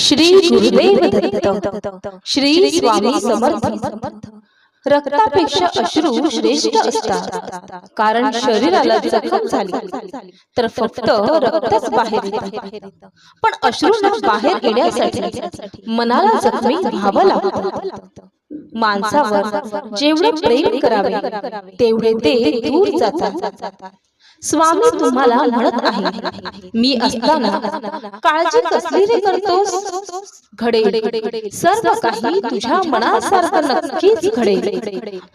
श्री गुरुदेव दत्त श्री स्वामी समर्थ। रक्तापेक्षा अश्रू श्रेष्ठ असतात। कारण शरीराला जखम झाली तर फक्त रक्तच बाहेर पण अश्रूंना बाहेर येण्यासाठी मनाला जखमी व्हावं लागतं. माणसावर जेवढे प्रेम करावे तेवढे ते दूर जातात. स्वामी तुम्हाला म्हणत आहे मी असताना काळजी कसली रे करतोस? घडे सर्व काही तुझ्या मनासारखं नक्कीच घडे.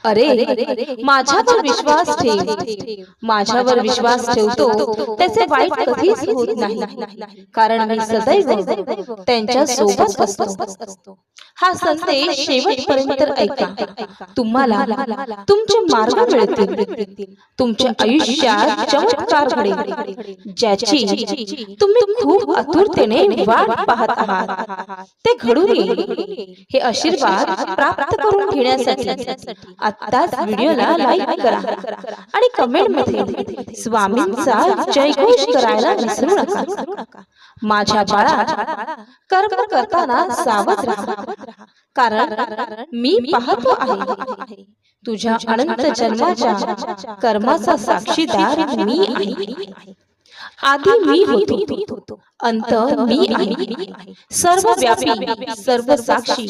अरे माझ्यावर विश्वास ठेव. माझ्यावर विश्वास ठेवतो. त्याचे वाईट कधीच होत नाही. कारण मी सदैव त्यांच्यासोबत असतो. हा संदेश शेवटपर्यंत ऐका. तुम्हाला तुमचे मार्ग मिळतील. तुमच्या आयुष्यात चमत्कार घडेल ज्याची तुम्ही खूप आतुरतेने वाट पाहत आहात. ते घडून येईल. हे आशीर्वाद प्राप्त करून घेण्यासाठी. आत्ताच व्हिडिओला लाईक करा. आणि कमेंटमध्ये स्वामींचा जयघोष करायला विसरू नका. माझ्या बाळा कर्म करताना सावध राहा. कारण मी पाहतो आहे. तुझ्या अनंत जन्माच्या कर्माचा साक्षीदार मी आहे. आधी मी होतो. अंत मी आहे. सर्व व्यापी सर्व साक्षी.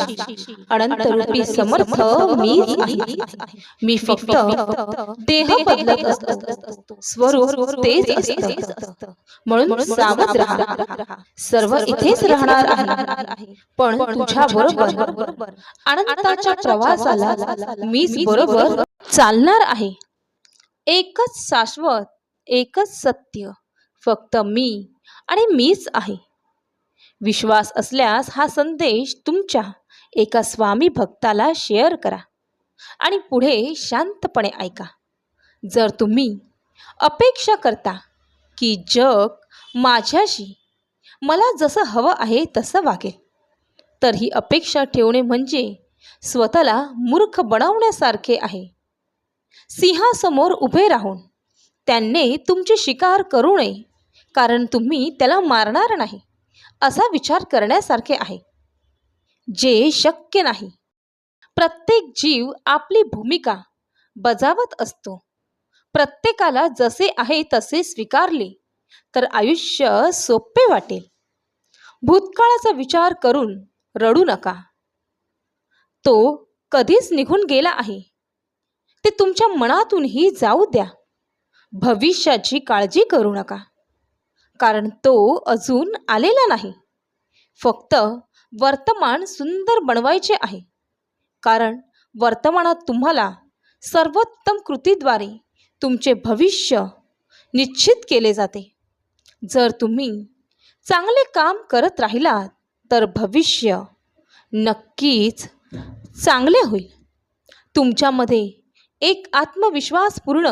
अनंत रूपी समर्थ मीच आहे. मी फक्त देह बदलत असतो. स्वरूप तेच असतं. म्हणून सावध राहा. सर्व इथेच राहणार आहे. पण तुझ्या बरोबर अनंताच्या प्रवासाला मीच बरोबर चालणार आहे. एकच शाश्वत एकच सत्य. फक्त मी आणि मीच आहे. विश्वास असल्यास हा संदेश तुमच्या एका स्वामी भक्ताला शेअर करा आणि पुढे शांतपणे ऐका. जर तुम्ही अपेक्षा करता की जग माझ्याशी मला जसं हवं आहे तसं वागेल. तर ही अपेक्षा ठेवणे म्हणजे स्वतःला मूर्ख बनवण्यासारखे आहे. सिंहासमोर उभे राहून त्यांनी तुमची शिकार करू नये. कारण तुम्ही त्याला मारणार नाही असा विचार करण्यासारखे आहे. जे शक्य नाही. प्रत्येक जीव आपली भूमिका बजावत असतो. प्रत्येकाला जसे आहे तसे स्वीकारले तर आयुष्य सोपे वाटेल. भूतकाळाचा विचार करून रडू नका. तो कधीच निघून गेला आहे. ते तुमच्या मनातूनही जाऊ द्या. भविष्याची काळजी करू नका. कारण तो अजून आलेला नाही. फक्त वर्तमान सुंदर बनवायचे आहे. कारण वर्तमानात तुम्हाला सर्वोत्तम कृतीद्वारे तुमचे भविष्य निश्चित केले जाते. जर तुम्ही चांगले काम करत राहिलात तर भविष्य नक्कीच चांगले होईल. तुमच्यामध्ये एक आत्मविश्वासपूर्ण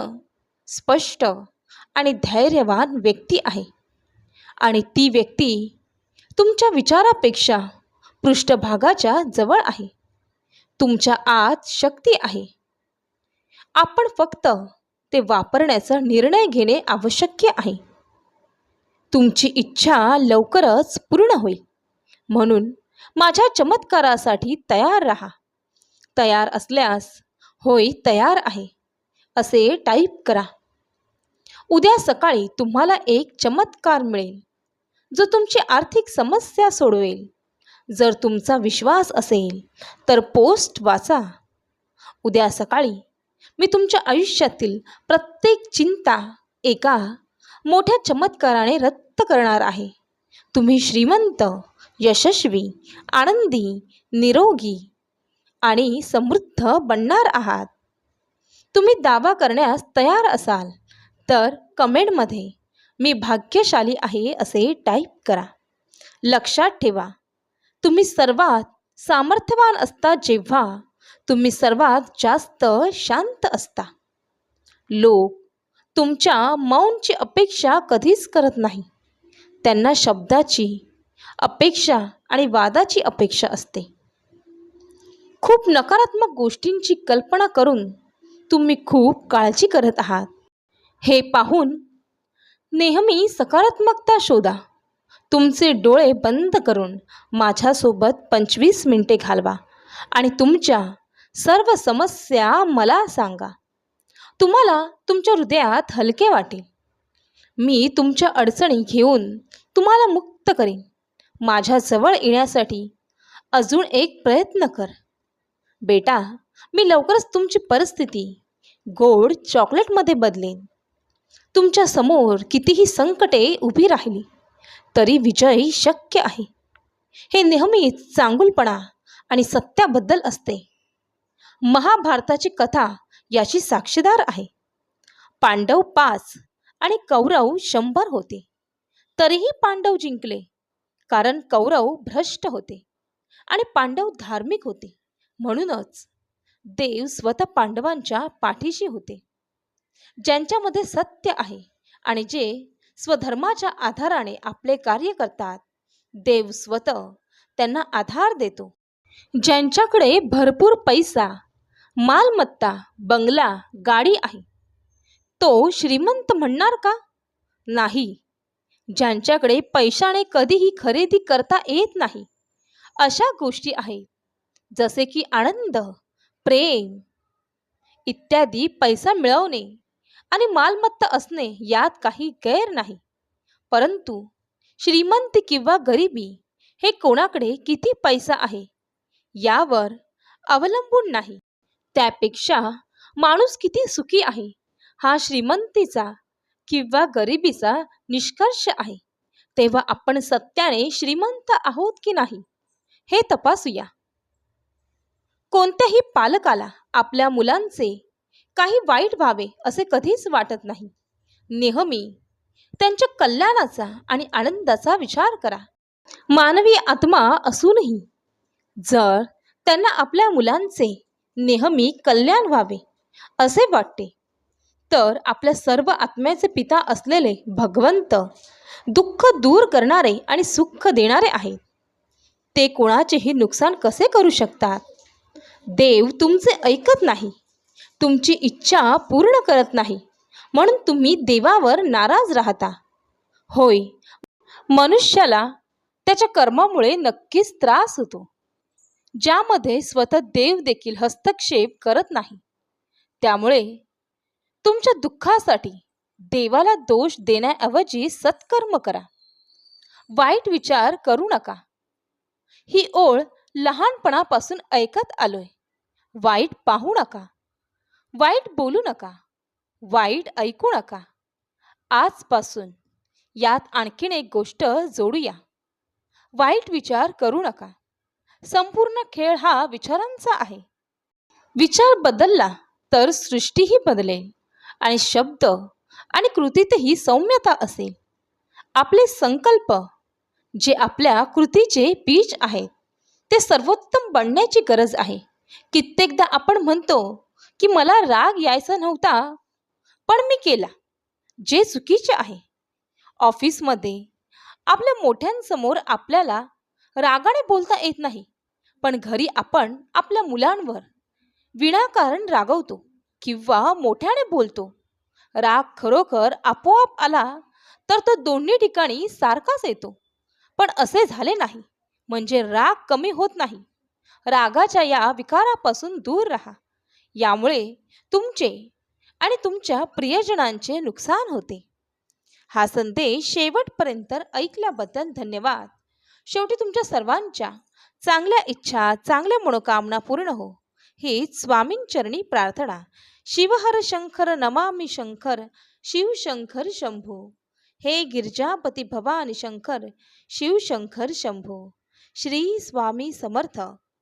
स्पष्ट आणि धैर्यवान व्यक्ती आहे. आणि ती व्यक्ती तुमच्या विचारापेक्षा पृष्ठभागाच्या जवळ आहे. तुमच्या आत शक्ती आहे. आपण फक्त ते वापरण्याचा निर्णय घेणे आवश्यक आहे. तुमची इच्छा लवकरच पूर्ण होईल. म्हणून माझ्या चमत्कारासाठी तयार राहा. तयार असल्यास होय तयार आहे. असे टाईप करा. उद्या सकाळी तुम्हाला एक चमत्कार मिळेल. जो तुमची आर्थिक समस्या सोडवेल. जर तुमचा विश्वास असेल तर पोस्ट वाचा. उद्या सकाळी मी तुमच्या आयुष्यातील प्रत्येक चिंता एका मोठ्या चमत्काराने रद्द करणार आहे. तुम्ही श्रीमंत यशस्वी आनंदी निरोगी आणि समृद्ध बनणार आहात. तुम्ही दावा करण्यास तयार असाल. तर कमेंटमध्ये मी भाग्यशाली आहे असे टाईप करा. लक्षात ठेवा तुम्ही सर्वात सामर्थ्यवान असता जेव्हा तुम्ही सर्वात जास्त शांत असता. लोक तुमच्या मौनची अपेक्षा कधीच करत नाही. त्यांना शब्दाची अपेक्षा आणि वादाची अपेक्षा असते. खूप नकारात्मक गोष्टींची कल्पना करून तुम्ही खूप काळजी करत आहात. हे पाहून नेहमी सकारात्मकता शोधा. तुमचे डोळे बंद करून माझ्यासोबत पंचवीस मिनटे घालवा आणि तुमच्या सर्व समस्या मला सांगा. तुम्हाला तुमच्या हृदयात हलके वाटेल. मी तुमच्या अडचणी घेऊन तुम्हाला मुक्त करीन. माझ्याजवळ येण्यासाठी अजून एक प्रयत्न कर. बेटा मी लवकरच तुमची परिस्थिती गोड चॉकलेटमध्ये बदलेन. तुमच्यासमोर कितीही संकटे उभी राहिली तरी विजय शक्य आहे. हे नेहमीच चांगुलपणा आणि सत्याबद्दल असते. महाभारताची कथा याची साक्षीदार आहे. पांडव पाच आणि कौरव शंभर होते. तरीही पांडव जिंकले कारण कौरव भ्रष्ट होते आणि पांडव धार्मिक होते. म्हणूनच देव स्वतः पांडवांच्या पाठीशी होते. ज्यांच्यामध्ये सत्य आहे आणि जे स्वधर्माच्या आधाराने आपले कार्य करतात देव स्वतः त्यांना आधार देतो. ज्यांच्याकडे भरपूर पैसा मालमत्ता बंगला गाडी आहे तो श्रीमंत म्हणणार का? नाही. ज्यांच्याकडे पैशाने कधीही खरेदी करता येत नाही अशा गोष्टी आहेत जसे की आनंद प्रेम इत्यादी पैसा मिळवणे. आणि मालमत्ता असणे यात काही गैर नाही. परंतु श्रीमंती किंवा गरिबी हे कोणाकडे किती पैसा आहे? यावर अवलंबून नाही. त्यापेक्षा माणूस किती सुखी आहे? हा श्रीमंतीचा किंवा गरिबीचा निष्कर्ष आहे. तेव्हा आपण सत्याने श्रीमंत आहोत की नाही हे तपासूया. कोणत्याही पालकाला आपल्या मुलांचे काही वाईट व्हावे असे कधीच वाटत नाही. नेहमी त्यांच्या कल्याणाचा आणि आनंदाचा विचार करा. मानवी आत्मा असूनही जर त्यांना आपल्या मुलांचे नेहमी कल्याण व्हावे असे वाटते तर आपल्या सर्व आत्म्याचे पिता असलेले भगवंत दुःख दूर करणारे आणि सुख देणारे आहेत. ते कोणाचेही नुकसान कसे करू शकतात? देव तुमचे ऐकत नाही. तुमची इच्छा पूर्ण करत नाही. म्हणून तुम्ही देवावर नाराज राहता. होय मनुष्याला त्याच्या कर्मामुळे नक्कीच त्रास होतो. ज्यामध्ये स्वतः देव देखील हस्तक्षेप करत नाही. त्यामुळे तुमच्या दुःखासाठी देवाला दोष देण्याऐवजी सत्कर्म करा. वाईट विचार करू नका. ही ओळ लहानपणापासून ऐकत आलोय. वाईट पाहू नका. वाईट बोलू नका. वाईट ऐकू नका. आजपासून यात आणखीन एक गोष्ट जोडूया. वाईट विचार करू नका. संपूर्ण खेळ हा विचारांचा आहे. विचार बदलला तर सृष्टीही बदलेल आणि शब्द आणि कृतीतही सौम्यता असेल. आपले संकल्प जे आपल्या कृतीचे बीज आहेत ते सर्वोत्तम बनण्याची गरज आहे. कित्येकदा आपण म्हणतो की मला राग यायचा नव्हता पण मी केला जे चुकीचे आहे. ऑफिसमध्ये आपल्या मोठ्यांसमोर आपल्याला रागाने बोलता येत नाही पण घरी आपण आपल्या मुलांवर विनाकारण रागवतो किंवा मोठ्याने बोलतो. राग खरोखर आपोआप आला तर तो दोन्ही ठिकाणी सारखाच येतो पण असे झाले नाही म्हणजे राग कमी होत नाही. रागाच्या या विकारापासून दूर राहा. यामुळे तुमचे आणि तुमच्या प्रियजनांचे नुकसान होते. हा संदेश शेवटपर्यंत ऐकल्याबद्दल धन्यवाद. शेवटी तुमच्या सर्वांच्या चांगल्या इच्छा चांगल्या मनोकामना पूर्ण हो. ही स्वामींचरणी प्रार्थना. शिवहर शंकर नमामि शंकर शिवशंकर शंभो. हे गिरजापती भवानी शंकर शिवशंकर शंभो. श्री स्वामी समर्थ.